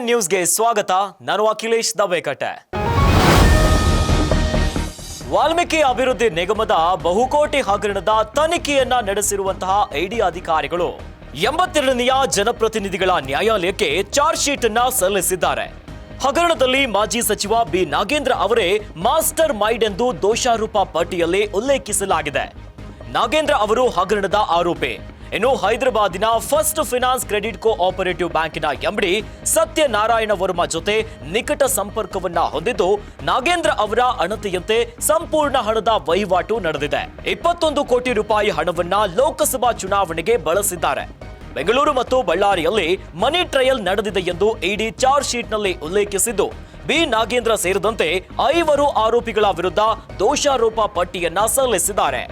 Nine ನ್ಯೂಸ್ಗೆ ಸ್ವಾಗತ. ನಾನು ಅಖಿಲೇಶ್ ದಬೇಕಟ್ಟೆ. ವಾಲ್ಮೀಕಿ ಅಭಿವೃದ್ಧಿ ನಿಗಮದ ಬಹುಕೋಟಿ ಹಗರಣದ ತನಿಖೆಯನ್ನ ನಡೆಸಿರುವಂತಹ ಐಡಿ ಅಧಿಕಾರಿಗಳು ಎಂಬತ್ತೆರಡನೆಯ ಜನಪ್ರತಿನಿಧಿಗಳ ನ್ಯಾಯಾಲಯಕ್ಕೆ ಚಾರ್ಜ್ ಶೀಟ್ ಅನ್ನ ಸಲ್ಲಿಸಿದ್ದಾರೆ. ಹಗರಣದಲ್ಲಿ ಮಾಜಿ ಸಚಿವ ಬಿ ನಾಗೇಂದ್ರ ಅವರೇ ಮಾಸ್ಟರ್ ಮೈಂಡ್ ಎಂದು ದೋಷಾರೋಪ ಪಟ್ಟಿಯಲ್ಲಿ ಉಲ್ಲೇಖಿಸಲಾಗಿದೆ. ನಾಗೇಂದ್ರ ಅವರು ಹಗರಣದ ಆರೋಪಿ. ಇನ್ನು ಹೈದರಾಬಾದಿನ first finance credit co operative ಬ್ಯಾಂಕಿನ ಎಂಡಿ ಸತ್ಯನಾರಾಯಣ ವರ್ಮ ಜೊತೆ ನಿಕಟ ಸಂಪರ್ಕವನ್ನ ಹೊಂದಿದ್ದು ನಾಗೇಂದ್ರ ಅವರ ಅಣತಿಯಂತೆ ಸಂಪೂರ್ಣ ಹಣದ ವಹಿವಾಟು ನಡೆದಿದೆ. ಇಪ್ಪತ್ತೊಂದು ಕೋಟಿ ರೂಪಾಯಿ ಹಣವನ್ನ ಲೋಕಸಭಾ ಚುನಾವಣೆಗೆ ಬಳಸಿದ್ದಾರೆ. ಬೆಂಗಳೂರು ಮತ್ತು ಬಳ್ಳಾರಿಯಲ್ಲಿ ಮನಿ ಟ್ರಯಲ್ ನಡೆದಿದೆ ಎಂದು ಇಡಿ ಚಾರ್ಜ್ ಶೀಟ್ನಲ್ಲಿ ಉಲ್ಲೇಖಿಸಿದ್ದು, ಬಿ ನಾಗೇಂದ್ರ ಸೇರಿದಂತೆ ಐವರು ಆರೋಪಿಗಳ ವಿರುದ್ಧ ದೋಷಾರೋಪ ಪಟ್ಟಿಯನ್ನ ಸಲ್ಲಿಸಿದ್ದಾರೆ.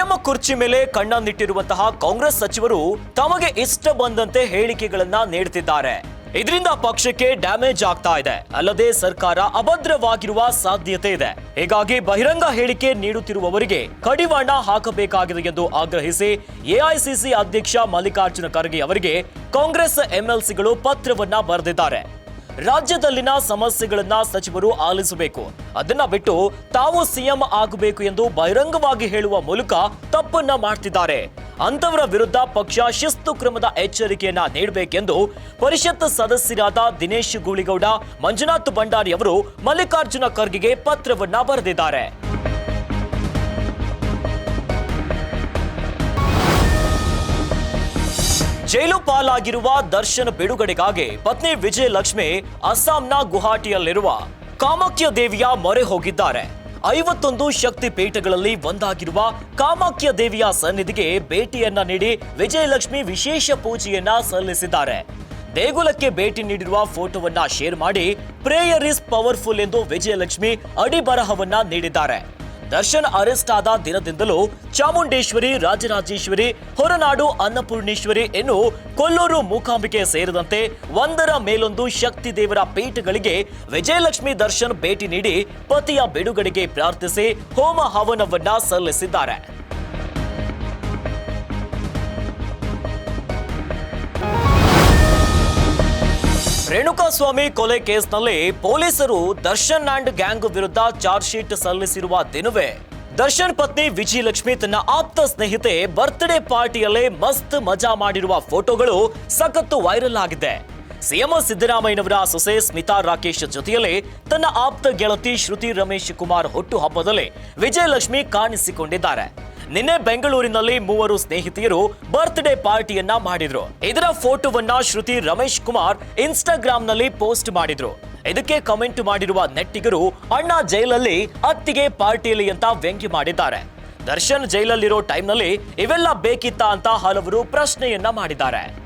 ಸಿಎಂ ಕುರ್ಚಿ ಮೇಲೆ ಕಣ್ಣನ್ನಿಟ್ಟಿರುವಂತಹ ಕಾಂಗ್ರೆಸ್ ಸಚಿವರು ತಮಗೆ ಇಷ್ಟ ಬಂದಂತೆ ಹೇಳಿಕೆಗಳನ್ನ ನೀಡುತ್ತಿದ್ದಾರೆ ಇದರಿಂದ ಪಕ್ಷಕ್ಕೆ ಡ್ಯಾಮೇಜ್ ಆಗ್ತಾ ಇದೆ. ಅಲ್ಲದೆ ಸರ್ಕಾರ ಅಭದ್ರವಾಗಿರುವ ಸಾಧ್ಯತೆ ಇದೆ. ಹೀಗಾಗಿ ಬಹಿರಂಗ ಹೇಳಿಕೆ ನೀಡುತ್ತಿರುವವರಿಗೆ ಕಡಿವಾಣ ಹಾಕಬೇಕಾಗಿದೆ ಎಂದು ಆಗ್ರಹಿಸಿ ಎಐಸಿಸಿ ಅಧ್ಯಕ್ಷ ಮಲ್ಲಿಕಾರ್ಜುನ ಖರ್ಗೆ ಅವರಿಗೆ ಕಾಂಗ್ರೆಸ್ ಎಂಎಲ್ಸಿಗಳು ಪತ್ರವನ್ನ ಬರೆದಿದ್ದಾರೆ. ರಾಜ್ಯದಲ್ಲಿನ ಸಮಸ್ಯೆಗಳನ್ನ ಸಚಿವರು ಆಲಿಸಬೇಕು. ಅದನ್ನ ಬಿಟ್ಟು ತಾವು ಸಿಎಂ ಆಗಬೇಕು ಎಂದು ಬಹಿರಂಗವಾಗಿ ಹೇಳುವ ಮೂಲಕ ತಪ್ಪನ್ನ ಮಾಡ್ತಿದ್ದಾರೆ. ಅಂತವರ ವಿರುದ್ಧ ಪಕ್ಷ ಶಿಸ್ತು ಕ್ರಮದ ಎಚ್ಚರಿಕೆಯನ್ನ ನೀಡಬೇಕೆಂದು ಪರಿಷತ್ ಸದಸ್ಯರಾದ ದಿನೇಶ್ ಗೂಳಿಗೌಡ, ಮಂಜುನಾಥ್ ಭಂಡಾರಿ ಅವರು ಮಲ್ಲಿಕಾರ್ಜುನ ಖರ್ಗೆಗೆ ಪತ್ರವನ್ನ ಬರೆದಿದ್ದಾರೆ. ಜೈಲು ಪಾಲಾಗಿರುವ ದರ್ಶನ್ ಬಿಡುಗಡೆಗಾಗಿ ಪತ್ನಿ ವಿಜಯಲಕ್ಷ್ಮಿ ಅಸ್ಸಾಂನ ಗುವಾಹಟಿಯಲ್ಲಿರುವ ಕಾಮಾಖ್ಯ ದೇವಿಯ ಮೊರೆ ಹೋಗಿದ್ದಾರೆ. ಐವತ್ತೊಂದು ಶಕ್ತಿ ಪೀಠಗಳಲ್ಲಿ ಒಂದಾಗಿರುವ ಕಾಮಾಖ್ಯ ದೇವಿಯ ಸನ್ನಿಧಿಗೆ ಭೇಟಿಯನ್ನ ನೀಡಿ ವಿಜಯಲಕ್ಷ್ಮಿ ವಿಶೇಷ ಪೂಜೆಯನ್ನ ಸಲ್ಲಿಸಿದ್ದಾರೆ. ದೇಗುಲಕ್ಕೆ ಭೇಟಿ ನೀಡಿರುವ ಫೋಟೋವನ್ನ ಶೇರ್ ಮಾಡಿ ಪ್ರೇಯರ್ ಇಸ್ ಪವರ್ಫುಲ್ ಎಂದು ವಿಜಯಲಕ್ಷ್ಮಿ ಅಡಿಬರಹವನ್ನ ನೀಡಿದ್ದಾರೆ. ದರ್ಶನ್ ಅರೆಸ್ಟ್ ಆದ ದಿನದಿಂದಲೂ ಚಾಮುಂಡೇಶ್ವರಿ, ರಾಜರಾಜೇಶ್ವರಿ, ಹೊರನಾಡು ಅನ್ನಪೂರ್ಣೇಶ್ವರಿ ಎನ್ನು ಕೊಲ್ಲೂರು ಮೂಕಾಂಬಿಕೆ ಸೇರಿದಂತೆ ಒಂದರ ಮೇಲೊಂದು ಶಕ್ತಿ ದೇವರ ಪೀಠಗಳಿಗೆ ವಿಜಯಲಕ್ಷ್ಮಿ ದರ್ಶನ್ ಭೇಟಿ ನೀಡಿ ಪತಿಯ ಬಿಡುಗಡೆಗೆ ಪ್ರಾರ್ಥಿಸಿ ಹೋಮ ಹವನವನ್ನ ಸಲ್ಲಿಸಿದ್ದಾರೆ. ರೇಣುಕಾಸ್ವಾಮಿ ಕೊಲೆ ಕೇಸ್ನಲ್ಲಿ ಪೊಲೀಸರು ದರ್ಶನ್ ಅಂಡ್ ಗ್ಯಾಂಗ್ ವಿರುದ್ಧ ಚಾರ್ಜ್ ಶೀಟ್ ಸಲ್ಲಿಸಿರುವ ದಿನವೇ. ದರ್ಶನ್ ಪತ್ನಿ ವಿಜಯಲಕ್ಷ್ಮಿ ತನ್ನ ಆಪ್ತ ಸ್ನೇಹಿತೆ ಬರ್ತ್ಡೇ ಪಾರ್ಟಿಯಲ್ಲೇ ಮಸ್ತ್ ಮಜಾ ಮಾಡಿರುವ ಫೋಟೋಗಳು ಸಖತ್ತು ವೈರಲ್ ಆಗಿದೆ. ಸಿಎಂ ಸಿದ್ದರಾಮಯ್ಯನವರ ಸೊಸೆ ಸ್ಮಿತಾ ರಾಕೇಶ್ ಜೊತೆಯಲ್ಲಿ ತನ್ನ ಆಪ್ತ ಗೆಳತಿ ಶ್ರುತಿ ರಮೇಶ್ ಕುಮಾರ್ ಹುಟ್ಟು ಹಬ್ಬದಲ್ಲಿ ವಿಜಯಲಕ್ಷ್ಮಿ ಕಾಣಿಸಿಕೊಂಡಿದ್ದಾರೆ. ನಿನ್ನೆ ಬೆಂಗಳೂರಿನಲ್ಲಿ ಮೂವರು ಸ್ನೇಹಿತೆಯರು ಬರ್ತ್ಡೇ ಪಾರ್ಟಿಯನ್ನ ಮಾಡಿದ್ರು. ಇದರ ಫೋಟೋವನ್ನ ಶ್ರುತಿ ರಮೇಶ್ ಕುಮಾರ್ ಇನ್ಸ್ಟಾಗ್ರಾಂನಲ್ಲಿ ಪೋಸ್ಟ್ ಮಾಡಿದ್ರು. ಇದಕ್ಕೆ ಕಮೆಂಟ್ ಮಾಡಿರುವ ನೆಟ್ಟಿಗರು, ಅಣ್ಣ ಜೈಲಲ್ಲಿ ಅತ್ತಿಗೆ ಪಾರ್ಟಿಯಲ್ಲಿ ಅಂತ ವ್ಯಂಗ್ಯ ಮಾಡಿದ್ದಾರೆ. ದರ್ಶನ್ ಜೈಲಲ್ಲಿರೋ ಟೈಮ್ನಲ್ಲಿ ಇವೆಲ್ಲ ಬೇಕಿತ್ತಾ ಅಂತ ಹಲವರು ಪ್ರಶ್ನೆಯನ್ನ ಮಾಡಿದ್ದಾರೆ.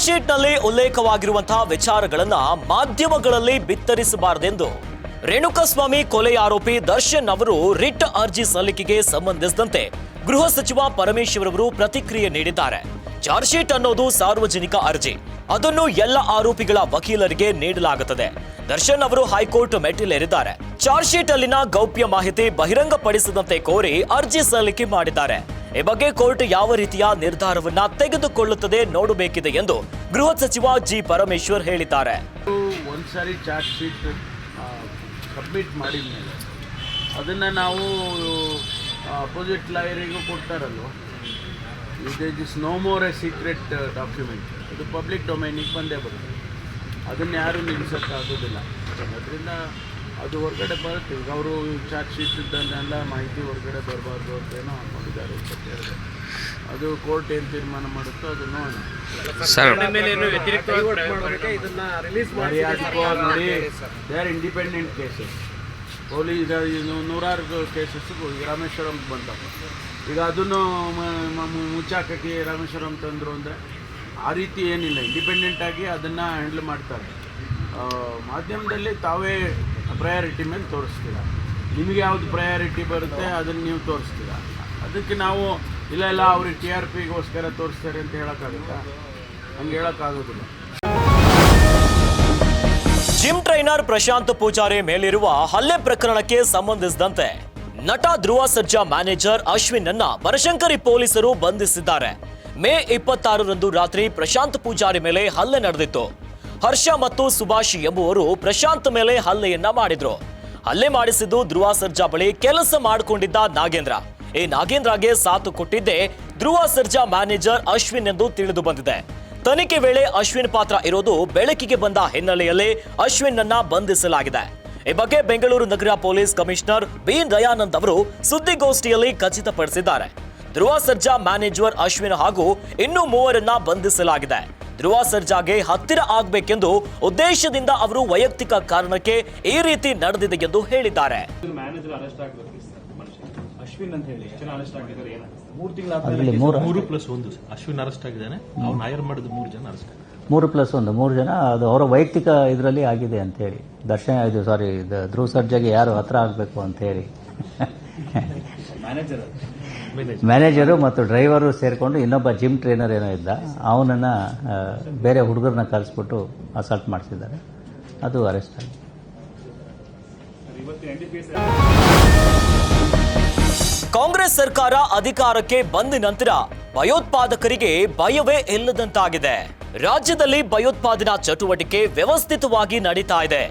ಚಾರ್ಜ್ ಶೀಟ್ನಲ್ಲಿ ಉಲ್ಲೇಖವಾಗಿರುವಂತಹ ವಿಚಾರಗಳನ್ನ ಮಾಧ್ಯಮಗಳಲ್ಲಿ ಬಿತ್ತರಿಸಬಾರದೆಂದು ರೇಣುಕಾಸ್ವಾಮಿ ಕೊಲೆ ಆರೋಪಿ ದರ್ಶನ್ ಅವರು ರಿಟ್ ಅರ್ಜಿ ಸಲ್ಲಿಕೆಗೆ ಸಂಬಂಧಿಸಿದಂತೆ ಗೃಹ ಸಚಿವ ಪರಮೇಶ್ವರ್ ಅವರು ಪ್ರತಿಕ್ರಿಯೆ ನೀಡಿದ್ದಾರೆ. ಚಾರ್ಜ್ ಶೀಟ್ ಅನ್ನೋದು ಸಾರ್ವಜನಿಕ ಅರ್ಜಿ. ಅದನ್ನು ಎಲ್ಲ ಆರೋಪಿಗಳ ವಕೀಲರಿಗೆ ನೀಡಲಾಗುತ್ತದೆ. ದರ್ಶನ್ ಅವರು ಹೈಕೋರ್ಟ್ ಮೆಟ್ಟಿಲೇರಿದ್ದಾರೆ. ಚಾರ್ಜ್ ಶೀಟ್ ಅಲ್ಲಿನ ಗೌಪ್ಯ ಮಾಹಿತಿ ಬಹಿರಂಗಪಡಿಸದಂತೆ ಕೋರಿ ಅರ್ಜಿ ಸಲ್ಲಿಕೆ ಮಾಡಿದ್ದಾರೆ. ಈ ಬಗ್ಗೆ ಕೋರ್ಟ್ ಯಾವ ರೀತಿಯ ನಿರ್ಧಾರವನ್ನ ತೆಗೆದುಕೊಳ್ಳುತ್ತದೆ ನೋಡಬೇಕಿದೆ ಎಂದು ಗೃಹ ಸಚಿವ ಜಿ ಪರಮೇಶ್ವರ್ ಹೇಳಿದ್ದಾರೆ. ಒಂದು ಸಾರಿ ಚಾರ್ಜ್ ಶೀಟ್ ಸಬ್ಮಿಟ್ ಮಾಡಿದ ಮೇಲೆ ಅದನ್ನು ನಾವು ಅಪೋಸಿಟ್ ಲಾಯರಿಗೂ ಕೊಡ್ತಾರಲ್ವ? ಇದು is no more a secret document ಅದು ಪಬ್ಲಿಕ್ ಡೊಮೈನಿಗೆ ಬಂದೇ ಬರುತ್ತೆ. ಅದನ್ನು ಯಾರೂ ನಿಲ್ಲಿಸೋಕ್ಕಾಗೋದಿಲ್ಲ ಅದರಿಂದ ಅದು ಹೊರಗಡೆ ಬರುತ್ತೆ. ಈಗ ಅವರು ಚಾರ್ಜ್ ಶೀಟ್ ಇದ್ದನ್ನೆಲ್ಲ ಮಾಹಿತಿ ಹೊರಗಡೆ ಬರಬಾರ್ದು ಅಂತೇನೋ ಹಾಕೊಂಡಿದ್ದಾರೆ ಅಂತ ಹೇಳಿದೆ ಅದು ಕೋರ್ಟ್ ಏನು ತೀರ್ಮಾನ ಮಾಡುತ್ತೋ ಅದು ನೋಡೋಣ. ನೋಡಿ they are independent cases police ಇದು ನೂರಾರು ಕೇಸಸ್ ಈಗ ರಾಮೇಶ್ವರಂ ಬಂದವು. ಈಗ ಅದನ್ನು ಮುಚ್ಚಾಕಕ್ಕೆ ರಾಮೇಶ್ವರಂ ತಂದರು ಅಂದರೆ ಆ ರೀತಿ ಏನಿಲ್ಲ. ಇಂಡಿಪೆಂಡೆಂಟಾಗಿ ಅದನ್ನು ಹ್ಯಾಂಡಲ್ ಮಾಡ್ತಾರೆ. ಮಾಧ್ಯಮದಲ್ಲಿ ತಾವೇ ಪ್ರಯಾರಿಟಿ ಮೇಲೆ ತೋರಿಸ್ತೀರ. ನಿಮಗೆ ಯಾವುದು ಪ್ರಯಾರಿಟಿ ಬರುತ್ತೆ, ಅದನ್ನು ನೀವು ತೋರಿಸ್ತೀರ. ಅದಕ್ಕೆ ನಾವು, ಇಲ್ಲ ಇಲ್ಲ ಅವ್ರಿಗೆ ಟಿ ಆರ್ ಪಿಗೋಸ್ಕರ ತೋರಿಸ್ತಾರೆ ಅಂತ ಹೇಳೋಕ್ಕಾಗುತ್ತಾ? ಹಂಗೆ ಹೇಳೋಕ್ಕಾಗೋದಿಲ್ಲ. ಜಿಮ್ ಟ್ರೈನರ್ ಪ್ರಶಾಂತ್ ಪೂಜಾರಿ ಮೇಲಿರುವ ಹಲ್ಲೆ ಪ್ರಕರಣಕ್ಕೆ ಸಂಬಂಧಿಸಿದಂತೆ ನಟ ಧ್ರುವ ಸರ್ಜಾ ಮ್ಯಾನೇಜರ್ ಅಶ್ವಿನ್ ಅನ್ನ ಬನಶಂಕರಿ ಪೊಲೀಸರು ಬಂಧಿಸಿದ್ದಾರೆ. ಮೇ ಇಪ್ಪತ್ತಾರರಂದು ರಾತ್ರಿ ಪ್ರಶಾಂತ್ ಪೂಜಾರಿ ಮೇಲೆ ಹಲ್ಲೆ ನಡೆದಿತ್ತು. ಹರ್ಷ ಮತ್ತು ಸುಭಾಷ್ ಎಂಬುವರು ಪ್ರಶಾಂತ್ ಮೇಲೆ ಹಲ್ಲೆಯನ್ನ ಮಾಡಿದ್ರು. ಹಲ್ಲೆ ಮಾಡಿಸಿದ್ದು ಧ್ರುವ ಸರ್ಜಾ ಬಳಿ ಕೆಲಸ ಮಾಡಿಕೊಂಡಿದ್ದ ನಾಗೇಂದ್ರ. ಈ ನಾಗೇಂದ್ರಗೆ ಸಾಥು ಕೊಟ್ಟಿದ್ದೇ ಧ್ರುವ ಸರ್ಜಾ ಮ್ಯಾನೇಜರ್ ಅಶ್ವಿನ್ ಎಂದು ತಿಳಿದು ಬಂದಿದೆ. ತನಿಖೆ ವೇಳೆ ಅಶ್ವಿನ್ ಪಾತ್ರ ಇರೋದು ಬೆಳಕಿಗೆ ಬಂದ ಹಿನ್ನೆಲೆಯಲ್ಲಿ ಅಶ್ವಿನ್ ಅನ್ನ ಬಂಧಿಸಲಾಗಿದೆ. ಈ ಬಗ್ಗೆ ಬೆಂಗಳೂರು ನಗರ ಪೊಲೀಸ್ ಕಮಿಷನರ್ ಬಿ ದಯಾನಂದ್ ಅವರು ಸುದ್ದಿಗೋಷ್ಠಿಯಲ್ಲಿ ಖಚಿತಪಡಿಸಿದ್ದಾರೆ. ಧ್ರುವ ಸರ್ಜಾ ಮ್ಯಾನೇಜರ್ ಅಶ್ವಿನ್ ಹಾಗೂ ಇನ್ನೂ ಮೂವರನ್ನ ಬಂಧಿಸಲಾಗಿದೆ. ಧ್ರುವ ಸರ್ಜಾಗೆ ಹತ್ತಿರ ಆಗಬೇಕೆಂದು ಉದ್ದೇಶದಿಂದ ಅವರು ವೈಯಕ್ತಿಕ ಕಾರಣಕ್ಕೆ ಈ ರೀತಿ ನಡೆದಿದೆ ಎಂದು ಹೇಳಿದ್ದಾರೆ. ಮ್ಯಾನೇಜರ್ ಅರೆಸ್ಟ್ ಆಗಬೇಕು ಅಶ್ವಿನ್ ಅಂತ ಹೇಳಿ. ಅರೆಸ್ಟ್ ಆಗಿದ್ದಾರೆ ಏನಾಗುತ್ತೆ ಮೂರು ಪ್ಲಸ್ ಒಂದು ಅಶ್ವಿನ್ ಅರೆಸ್ಟ್ ಆಗಿದ್ದಾನೆ. ಅವ್ನು ಹೈರ್ ಮಾಡಿದ ಮೂರು ಜನ ಅರೆಸ್ಟ್ ಆಗಿದ್ದಾರೆ. ಮೂರು ಪ್ಲಸ್ ಒಂದು ಮೂರು ಜನ ಅದು ಅವರ ವೈಯಕ್ತಿಕ ಇದರಲ್ಲಿ ಆಗಿದೆ ಅಂತ ಹೇಳಿ. ದರ್ಶನ ಇದು ಸಾರಿ ಧ್ರುವ ಸರ್ಜಾಗೆ ಯಾರು ಹತ್ರ ಆಗಬೇಕು ಅಂತ ಹೇಳಿ. ಮ್ಯಾನೇಜರ್ ಮ್ಯಾನೇಜರು ಮತ್ತು ಡ್ರೈವರು ಸೇರಿಕೊಂಡು ಇನ್ನೊಬ್ಬ ಜಿಮ್ ಟ್ರೈನರ್ ಏನೋ ಇದ್ದ. ಅವನನ್ನ ಬೇರೆ ಹುಡುಗರನ್ನ ಕಲಿಸ್ಬಿಟ್ಟು ಅಸಾಲ್ಟ್ ಮಾಡಿಸಿದ್ದಾರೆ. ಅದು ಅರೆಸ್ಟ್ ಆಗಿದೆ. ಕಾಂಗ್ರೆಸ್ ಸರ್ಕಾರ ಅಧಿಕಾರಕ್ಕೆ ಬಂದ ನಂತರ ಭಯೋತ್ಪಾದಕರಿಗೆ ಭಯವೇ ಇಲ್ಲದಂತಾಗಿದೆ. ರಾಜ್ಯದಲ್ಲಿ ಭಯೋತ್ಪಾದನಾ ಚಟುವಟಿಕೆ ವ್ಯವಸ್ಥಿತವಾಗಿ ನಡೀತಾ ಇದೆ.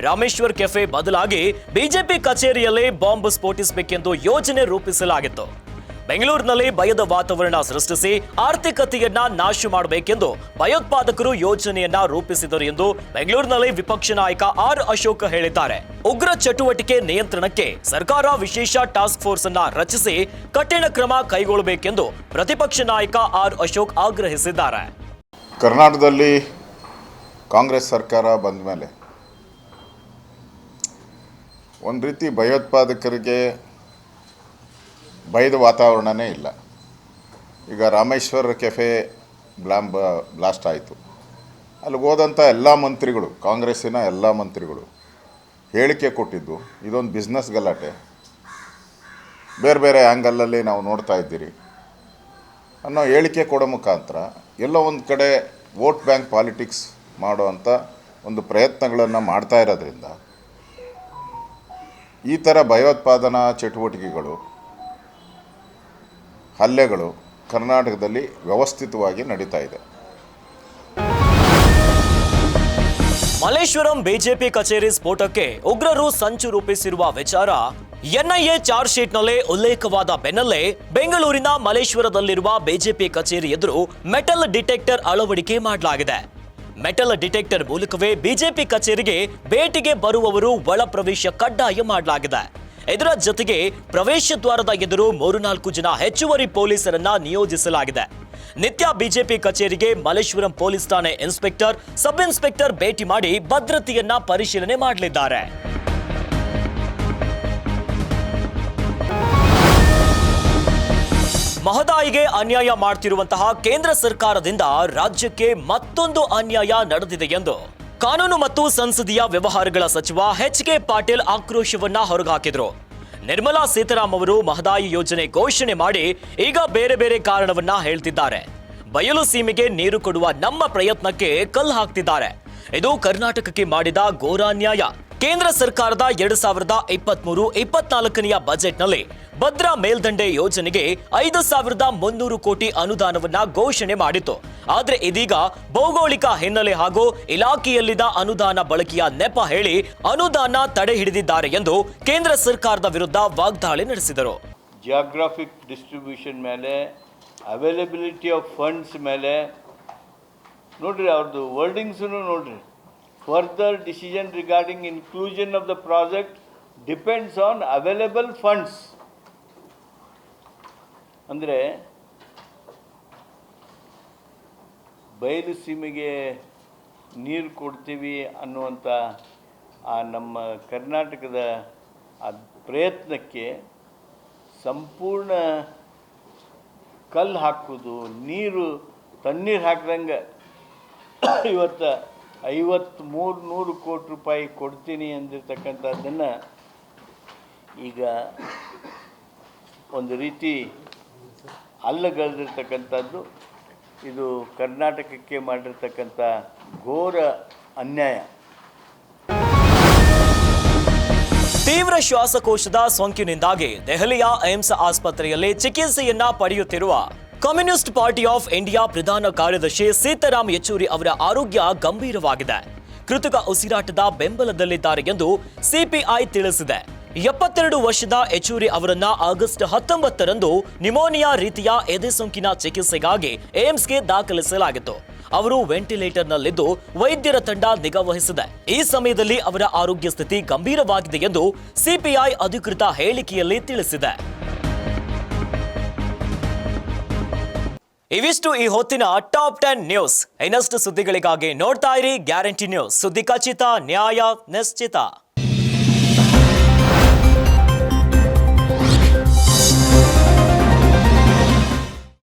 ರಾಮೇಶ್ವರ್ ಕೆಫೆ ಬದಲಾಗಿ ಬಿಜೆಪಿ ಕಚೇರಿಯಲ್ಲಿ ಬಾಂಬ್ ಸ್ಫೋಟಿಸಬೇಕೆಂದು ಯೋಜನೆ ರೂಪಿಸಲಾಗಿತ್ತು. ಬೆಂಗಳೂರಿನಲ್ಲಿ ಭಯದ ವಾತಾವರಣ ಸೃಷ್ಟಿಸಿ ಆರ್ಥಿಕತೆಯನ್ನ ನಾಶ ಮಾಡಬೇಕೆಂದು ಭಯೋತ್ಪಾದಕರು ಯೋಜನೆಯನ್ನ ರೂಪಿಸಿದರು ಎಂದು ಬೆಂಗಳೂರಿನಲ್ಲಿ ವಿಪಕ್ಷ ನಾಯಕ ಆರ್ ಅಶೋಕ್ ಹೇಳಿದ್ದಾರೆ. ಉಗ್ರ ಚಟುವಟಿಕೆ ನಿಯಂತ್ರಣಕ್ಕೆ ಸರ್ಕಾರ ವಿಶೇಷ ಟಾಸ್ಕ್ ಫೋರ್ಸ್ ಅನ್ನ ರಚಿಸಿ ಕಠಿಣ ಕ್ರಮ ಕೈಗೊಳ್ಳಬೇಕೆಂದು ಪ್ರತಿಪಕ್ಷ ನಾಯಕ ಆರ್ ಅಶೋಕ್ ಆಗ್ರಹಿಸಿದ್ದಾರೆ. ಕರ್ನಾಟಕದಲ್ಲಿ ಕಾಂಗ್ರೆಸ್ ಸರ್ಕಾರ ಬಂದ ಮೇಲೆ ಒಂದು ರೀತಿ ಭಯೋತ್ಪಾದಕರಿಗೆ ಭಯದ ವಾತಾವರಣನೇ ಇಲ್ಲ. ಈಗ ರಾಮೇಶ್ವರ ಕೆಫೆ ಬ್ಲಾಂಬ, ಬ್ಲಾಸ್ಟ್ ಆಯಿತು. ಅಲ್ಲಿ ಹೋದಂಥ ಎಲ್ಲ ಮಂತ್ರಿಗಳು, ಕಾಂಗ್ರೆಸ್ಸಿನ ಎಲ್ಲ ಮಂತ್ರಿಗಳು ಹೇಳಿಕೆ ಕೊಟ್ಟಿದ್ದು, ಇದೊಂದು ಬಿಸ್ನೆಸ್ ಗಲಾಟೆ. ಬೇರೆ ಬೇರೆ ಆ್ಯಂಗಲಲ್ಲಿ ನಾವು ನೋಡ್ತಾ ಇದ್ದೀರಿ ಅನ್ನೋ ಹೇಳಿಕೆ ಕೊಡೋ ಮುಖಾಂತರ ಎಲ್ಲೋ ಒಂದು ಕಡೆ ವೋಟ್ ಬ್ಯಾಂಕ್ ಪಾಲಿಟಿಕ್ಸ್ ಮಾಡುವಂಥ ಒಂದು ಪ್ರಯತ್ನಗಳನ್ನು ಮಾಡ್ತಾ ಇರೋದ್ರಿಂದ ಈ ಥರ ಭಯೋತ್ಪಾದನಾ ಚಟುವಟಿಕೆಗಳು, ಹಲ್ಲೆಗಳು ಕರ್ನಾಟಕದಲ್ಲಿ ವ್ಯವಸ್ಥಿತವಾಗಿ ನಡೀತಾ ಇದೆ. ಮಲ್ಲೇಶ್ವರಂ ಬಿಜೆಪಿ ಕಚೇರಿ ಸ್ಫೋಟಕ್ಕೆ ಉಗ್ರರು ಸಂಚು ರೂಪಿಸಿರುವ ವಿಚಾರ ಎನ್ಐಎ ಚಾರ್ಜ್ ಶೀಟ್ನಲ್ಲೇ ಉಲ್ಲೇಖವಾದ ಬೆನ್ನಲ್ಲೇ ಬೆಂಗಳೂರಿನ ಮಲೇಶ್ವರದಲ್ಲಿರುವ ಬಿಜೆಪಿ ಕಚೇರಿ ಎದುರು ಮೆಟಲ್ ಡಿಟೆಕ್ಟರ್ ಅಳವಡಿಕೆ ಮಾಡಲಾಗಿದೆ. ಮೆಟಲ್ ಡಿಟೆಕ್ಟರ್ ಮೂಲಕವೇ ಬಿಜೆಪಿ ಕಚೇರಿಗೆ ಭೇಟಿಗೆ ಬರುವವರು ಒಳ ಪ್ರವೇಶ ಕಡ್ಡಾಯ ಮಾಡಲಾಗಿದೆ. ಇದರ ಜೊತೆಗೆ ಪ್ರವೇಶ ದ್ವಾರದ ಎದುರು ಮೂರು ನಾಲ್ಕು ಜನ ಹೆಚ್ಚುವರಿ ಪೊಲೀಸರನ್ನ ನಿಯೋಜಿಸಲಾಗಿದೆ. ನಿತ್ಯ ಬಿಜೆಪಿ ಕಚೇರಿಗೆ ಮಲೇಶ್ವರಂ ಪೊಲೀಸ್ ಠಾಣೆ ಇನ್ಸ್ಪೆಕ್ಟರ್, ಸಬ್ ಇನ್ಸ್ಪೆಕ್ಟರ್ ಭೇಟಿ ಮಾಡಿ ಭದ್ರತೆಯನ್ನ ಪರಿಶೀಲನೆ ಮಾಡಲಿದ್ದಾರೆ. ಮಹದಾಯಿಗೆ ಅನ್ಯಾಯ ಮಾಡ್ತಿರುವಂತಹ ಕೇಂದ್ರ ಸರ್ಕಾರದಿಂದ ರಾಜ್ಯಕ್ಕೆ ಮತ್ತೊಂದು ಅನ್ಯಾಯ ನಡೆದಿದೆ ಎಂದು ಕಾನೂನು ಮತ್ತು ಸಂಸದೀಯ ವ್ಯವಹಾರಗಳ ಸಚಿವ ಎಚ್ ಕೆ ಪಾಟೀಲ್ ಆಕ್ರೋಶವನ್ನ ಹೊರಗಾಕಿದ್ರು ನಿರ್ಮಲಾ ಸೀತಾರಾಮ್ ಅವರು ಮಹದಾಯಿ ಯೋಜನೆ ಘೋಷಣೆ ಮಾಡಿ ಈಗ ಬೇರೆ ಬೇರೆ ಕಾರಣವನ್ನ ಹೇಳ್ತಿದ್ದಾರೆ. ಬಯಲು ಸೀಮೆಗೆ ನೀರು ಕೊಡುವ ನಮ್ಮ ಪ್ರಯತ್ನಕ್ಕೆ ಕಲ್ಲು ಹಾಕ್ತಿದ್ದಾರೆ. ಇದು ಕರ್ನಾಟಕಕ್ಕೆ ಮಾಡಿದ ಘೋರಾನ್ಯಾಯ. ಕೇಂದ್ರ ಸರ್ಕಾರದ ಎರಡು ಸಾವಿರದ ಇಪ್ಪತ್ಮೂರು ಇಪ್ಪತ್ನಾಲ್ಕನೆಯ ಬಜೆಟ್ನಲ್ಲಿ ಭದ್ರಾ ಮೇಲ್ದಂಡೆ ಯೋಜನೆಗೆ ಐದು ಸಾವಿರದ ಮುನ್ನೂರು ಕೋಟಿ ಅನುದಾನವನ್ನ ಘೋಷಣೆ ಮಾಡಿತ್ತು. ಆದ್ರೆ ಇದೀಗ ಭೌಗೋಳಿಕ ಹಿನ್ನೆಲೆ ಹಾಗೂ ಇಲಾಖೆಯಲ್ಲಿದ್ದ ಅನುದಾನ ಬಳಕೆಯ ನೆಪ ಹೇಳಿ ಅನುದಾನ ತಡೆ ಹಿಡಿದಿದ್ದಾರೆ ಎಂದು ಕೇಂದ್ರ ಸರ್ಕಾರದ ವಿರುದ್ಧ ವಾಗ್ದಾಳಿ ನಡೆಸಿದರು. ಜಿಯಾಗ್ರಾಫಿಕ್ ಡಿಸ್ಟ್ರಿಬ್ಯೂಷನ್ ಮೇಲೆ ಅವೈಲಬಿಲಿಟಿ ಆಫ್ ಫಂಡ್ಸ್ ಮೇಲೆ, ನೋಡ್ರಿ ಅವ್ರದ್ದು ವರ್ಡಿಂಗ್ಸೂ ನೋಡ್ರಿ. Further decision regarding inclusion of the project depends on available funds ಅಂದರೆ ಬಯಲು ಸೀಮೆಗೆ ನೀರು ಕೊಡ್ತೀವಿ ಅನ್ನುವಂಥ ಆ ನಮ್ಮ ಕರ್ನಾಟಕದ ಆ ಪ್ರಯತ್ನಕ್ಕೆ ಸಂಪೂರ್ಣ ಕಲ್ಲು ಹಾಕೋದು ನೀರು, ತಣ್ಣೀರು ಹಾಕ್ದಂಗೆ ಇವತ್ತು ಮೂರು ನೂರು ಕೋಟಿ ರೂಪಾಯಿ ಕೊಡ್ತೀನಿ ಅಂದಿರ್ತಕ್ಕಂಥದ್ದನ್ನು ಈಗ ಒಂದು ರೀತಿ ಅಲ್ಲಗಳೆದಿರ್ತಕ್ಕಂಥದ್ದು ಇದು ಕರ್ನಾಟಕಕ್ಕೆ ಮಾಡಿರ್ತಕ್ಕಂಥ ಘೋರ ಅನ್ಯಾಯ. ತೀವ್ರ ಶ್ವಾಸಕೋಶದ ಸೋಂಕಿನಿಂದಾಗಿ ದೆಹಲಿಯ ಏಮ್ಸ್ ಆಸ್ಪತ್ರೆಯಲ್ಲಿ ಚಿಕಿತ್ಸೆಯನ್ನ ಪಡೆಯುತ್ತಿರುವ ಕಮ್ಯುನಿಸ್ಟ್ ಪಾರ್ಟಿ ಆಫ್ ಇಂಡಿಯಾ ಪ್ರಧಾನ ಕಾರ್ಯದರ್ಶಿ ಸೀತಾರಾಮ್ ಯೆಚೂರಿ ಅವರ ಆರೋಗ್ಯ ಗಂಭೀರವಾಗಿದೆ. ಕೃತಕ ಉಸಿರಾಟದ ಬೆಂಬಲದಲ್ಲಿದ್ದಾರೆ ಎಂದು ಸಿಪಿಐ ತಿಳಿಸಿದೆ. ಎಪ್ಪತ್ತೆರಡು ವರ್ಷದ ಯೆಚೂರಿ ಅವರನ್ನ ಆಗಸ್ಟ್ ಹತ್ತೊಂಬತ್ತರಂದು ನಿಮೋನಿಯಾ ರೀತಿಯ ಎದೆ ಸೋಂಕಿನ ಚಿಕಿತ್ಸೆಗಾಗಿ ಏಮ್ಸ್ಗೆ ದಾಖಲಿಸಲಾಗಿತ್ತು. ಅವರು ವೆಂಟಿಲೇಟರ್ನಲ್ಲಿದ್ದು ವೈದ್ಯರ ತಂಡ ನಿಗಾವಹಿಸಿದೆ ಈ ಸಮಯದಲ್ಲಿ ಅವರ ಆರೋಗ್ಯ ಸ್ಥಿತಿ ಗಂಭೀರವಾಗಿದೆ ಎಂದು ಸಿಪಿಐ ಅಧಿಕೃತ ಹೇಳಿಕೆಯಲ್ಲಿ ತಿಳಿಸಿದೆ. ಇವಿಷ್ಟು ಈ ಹೊತ್ತಿನ ಟಾಪ್ ಟೆನ್ ನ್ಯೂಸ್. ಇನ್ನಷ್ಟು ಸುದ್ದಿಗಳಿಗಾಗಿ ನೋಡ್ತಾ ಇರಿ ಗ್ಯಾರಂಟಿ ನ್ಯೂಸ್. ಸುದ್ದಿ ಖಚಿತ, ನ್ಯಾಯ, ನಿಶ್ಚಿತ.